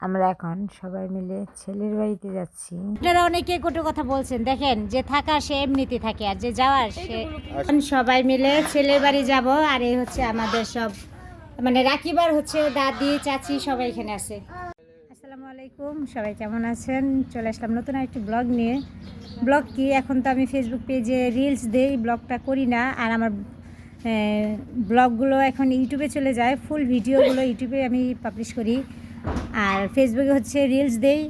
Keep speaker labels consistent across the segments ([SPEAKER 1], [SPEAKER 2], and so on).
[SPEAKER 1] আমরা এখন সবাই মিলে ছেলের বাড়িতে যাচ্ছি।
[SPEAKER 2] আপনারা অনেকে কটু কথা বলছেন, দেখেন যে থাকা সে এমনিতে থাকে আর যে যাওয়ার সে এখন সবাই মিলে ছেলের বাড়ি যাব আর এই হচ্ছে আমাদের সব মানে রাখিবার হচ্ছে দাদি, চাচি সবাই এখানে আছে। আসসালামু আলাইকুম, সবাই কেমন আছেন? চলে আসলাম নতুন একটি ব্লগ নিয়ে। ব্লগ কি? এখন তো আমি ফেসবুক পেজে রিলস দেই, ব্লগটা করি না। আর আমার ব্লগগুলো এখন ইউটিউবে চলে যায় ফুল ভিডিওগুলো ইউটিউবে আমি পাবলিশ করি। আর ফেসবুকে হচ্ছে রিলস দেই।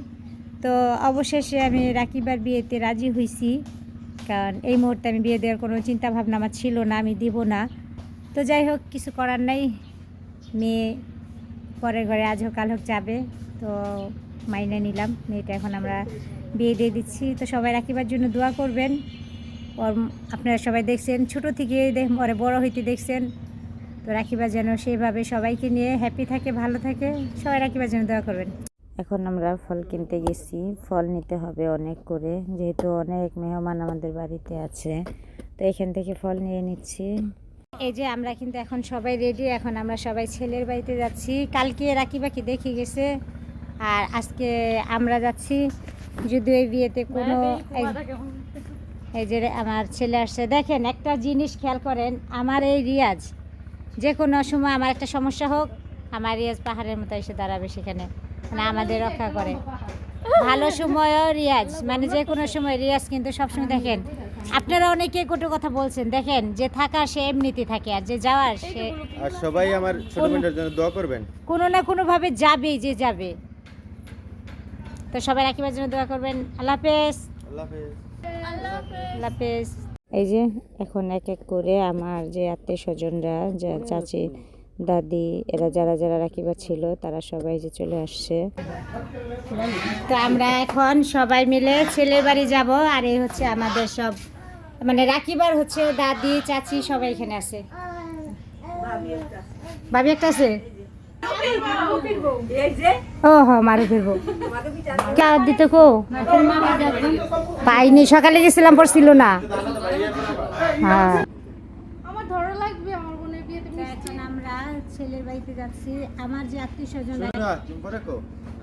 [SPEAKER 2] তো অবশেষে আমি রাকিবার বিয়েতে রাজি হয়েছি কারণ এই মুহূর্তে আমি বিয়ে দেওয়ার কোনো চিন্তা ভাবনা আমার ছিল না, আমি দিব না। তো যাই হোক, কিছু করার নাই। মেয়ে পরের ঘরে আজ হোক, কাল হোক যাবে। তো মাইনে নিলাম। মেয়েটা এখন আমরা বিয়ে দিয়ে দিচ্ছি। তো সবাই রাখিবার জন্য দোয়া করবেন। ওর আপনারা সবাই দেখছেন, ছোটো থেকে দেখ ওরে বড় হইতে দেখছেন। তো রাখিবা যেন সেইভাবে সবাইকে নিয়ে হ্যাপি থাকে ভালো থাকে। সবাই রাখিবার জন্য দোয়া করবেন।
[SPEAKER 1] এখন আমরা ফল কিনতে গেছি। ফল নিতে হবে অনেক করে যেহেতু অনেক মেহমান আমাদের বাড়িতে আছে। তো এখান থেকে ফল নিয়ে নিচ্ছি।
[SPEAKER 2] এই যে আমরা কিন্তু এখন সবাই রেডি এখন আমরা সবাই ছেলের বাড়িতে যাচ্ছি। কালকে রাখি বাকি দেখে গেছে? আর আজকে আমরা যাচ্ছি যদিও এই বিয়েতে কোনো এই- এই যে আমার ছেলে আসছে। দেখেন একটা জিনিস খেয়াল করেন আমার এই রিয়াজ যে কোনো সময় আমার একটা সমস্যা হোক আমার রিয়াজ পাহাড়ের মতো এসে দাঁড়াবে সেখানে। মানে আমাদের রক্ষা করে। ভালো সময়ও রিয়াজ। মানে যে কোনো সময় রিয়াজ কিন্তু সবসময় দেখেন। আপনারা অনেকে কটু কথা বলছেন দেখেন যে থাকা সে এমনিতে থাকে আর যে যাওয়ার সে
[SPEAKER 3] আর সবাই আমার ছোট জন্য দোয়া করবেন।
[SPEAKER 2] কোনো না কোনোভাবে যাবেই যে যাবে। তো সবাই রাখিবার জন্য দোয়া করবেন। আল্লাহ হাফেজ।
[SPEAKER 3] আল্লাহ হাফেজ।
[SPEAKER 2] আল্লাহ হাফেজ।
[SPEAKER 1] এই যে এখন এক এক করে আমার যে আত্মীয় স্বজনরা, যা চাচি, দাদি, এরা যারা যারা রাখিবা ছিল, তারা সবাই যে চলে আসছে।
[SPEAKER 2] তো আমরা এখন সবাই মিলে ছেলের বাড়ি যাব, আর এই হচ্ছে আমাদের সব মানে রাখিবার হচ্ছে দাদি, চাচি সবাই এখানে আছে। ভাবি একটা আছে? ও হ মারু ফিরবো দিতে কো? পাইনি, সকালে গেছিলাম, পড়ছিল না। হ্যাঁ।
[SPEAKER 4] আমার ধরো লাগবে আমার বোনের বিয়েতে
[SPEAKER 2] এখন আমরা ছেলের বাড়িতে যাচ্ছি। আমার যে আত্মীয় স্বজন
[SPEAKER 3] না তুমি কো।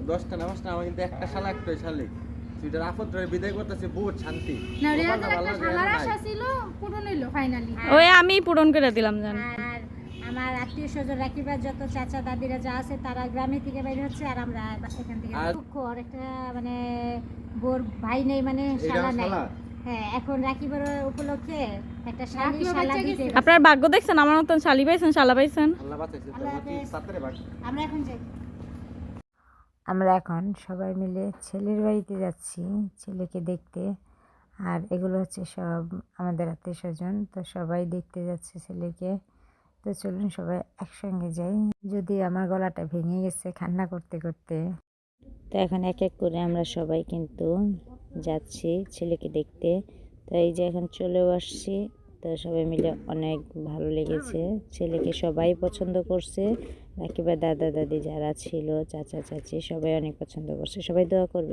[SPEAKER 3] দশটা না পাঁচটা আমার কিন্তু একটা শালা একটাই শালিক। তুইটার আপদ ধরে বিদায় করতেছে বহুত শান্তি।
[SPEAKER 4] না
[SPEAKER 3] তোমার
[SPEAKER 4] রেয়াজের
[SPEAKER 3] না ভালো
[SPEAKER 4] একটা শালার আশা ছিল পূরণ হইল ফাইনালি
[SPEAKER 5] ওই আমি পূরণ করে দিলাম জান।
[SPEAKER 2] আমার আত্মীয় স্বজন রাখিবার যত চাচা দাদিরা যা আছে তারা গ্রামে থেকে বাইরে হচ্ছে আর আমরা এখান থেকে দুঃখ আর একটা মানে বোর ভাই নেই মানে শালা নাই? হ্যাঁ এখন রাখিবার উপলক্ষে একটা শালি শালা দিতে
[SPEAKER 5] আপনার ভাগ্য দেখছেন আমার মতন শালি পাইছেন শালা পাইছেন?
[SPEAKER 3] আল্লাহ বাঁচাইছে
[SPEAKER 2] আমরা এখন যাই।
[SPEAKER 1] আমরা এখন সবাই মিলে ছেলের বাড়িতে যাচ্ছি ছেলেকে দেখতে। আর এগুলো হচ্ছে সব আমাদের আত্মীয় স্বজন তো সবাই দেখতে যাচ্ছে ছেলেকে। তো চলুন সবাই একসঙ্গে যাই। যদি আমার গলাটা ভেঙে গেছে কান্না করতে করতে। তো এখন এক এক করে আমরা সবাই কিন্তু যাচ্ছি ছেলেকে দেখতে। তো এই যে এখন চলেও আসছি। তো সবাই মিলে অনেক ভালো লেগেছে। ছেলেকে সবাই পছন্দ করছে। রাকিবা দাদা, দাদি যারা ছিল, চাচা, চাচি সবাই অনেক পছন্দ করছে। সবাই দোয়া করবে।